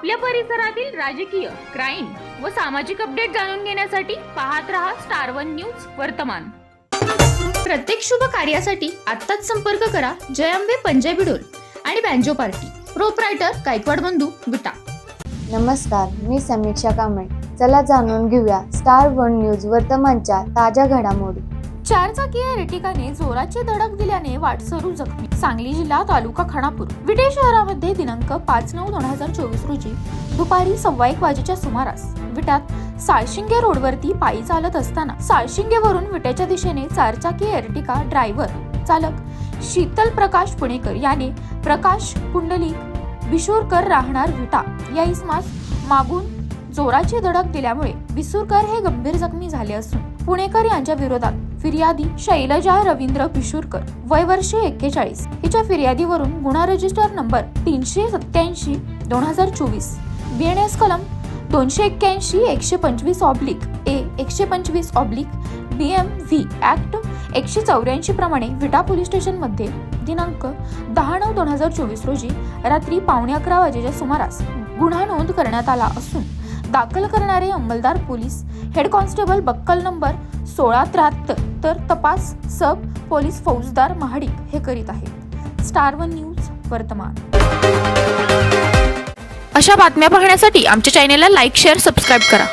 आपल्या परिसरातील राजकीय क्राईम व सामाजिक अपडेट जाणून घेण्यासाठी पाहत रहा स्टार वन न्यूज वर्तमान. प्रत्येक शुभ कार्यासाठी आत्ताच संपर्क करा जयंबे पंजाबी डोल आणि बँजो पार्टी. प्रोप्रायटर गायकवाड बंधू विटा. नमस्कार मी समीक्षा कांबळे. चला जाणून घेऊया स्टार वन न्यूज वर्तमानच्या ताज्या घडामोडी. चारचाकी रेटिकाने जोराची धडक दिल्याने वाटसरू जखमी. सांगली जिल्हा तालुका खानापूर. विटे शहरामध्ये दिनांक पाच नऊ दोन हजार चोवीस रोजी दुपारी सव्वा एक वाजेच्या सुमारास विटात साळशिंगे रोडवरती पायी चालत असताना साळशिंगेवरून विट्याच्या दिशेने चारचाकी एरटिका ड्रायव्हर चालक शीतल प्रकाश पुणेकर याने प्रकाश पुंडलिक बिशोरकर राहणार विटा या इसमास मागून जोराची धडक दिल्यामुळे बिसूरकर हे गंभीर जखमी झाले असून पुणेकर यांच्या विरोधात फिर्यादी शैलजा रवींद्र पिशुरकर वय वर्षे एक्केचाळीस. हिच्या फिर्यादीवरून गुन्हा रजिस्टर नंबर तीनशे सत्याऐंशी दोन हजार चोवीस. बीएनएस कलम दोनशे एक्क्याऐंशी एकशे पंचवीस ऑब्लिक ए एकशे पंचवीस oblique B M V act एकशे चौऱ्याऐंशी प्रमाणे विटा पोलीस स्टेशनमध्ये दिनांक दहा नऊ दोन हजार चोवीस रोजी रात्री पावणे अकरा वाजेच्या सुमारास गुन्हा नोंद करण्यात आला असून दाखल करणारे अंमलदार पोलीस हेड कॉन्स्टेबल बक्कल नंबर सोळा त्र्याहत्तर तर तपास सब पोलीस फौजदार महाडिक हे करीत आहेत. स्टार वन न्यूज वर्तमान. अशा बातम्या पाहण्यासाठी आमच्या चॅनेलला लाईक शेअर सबस्क्राईब करा.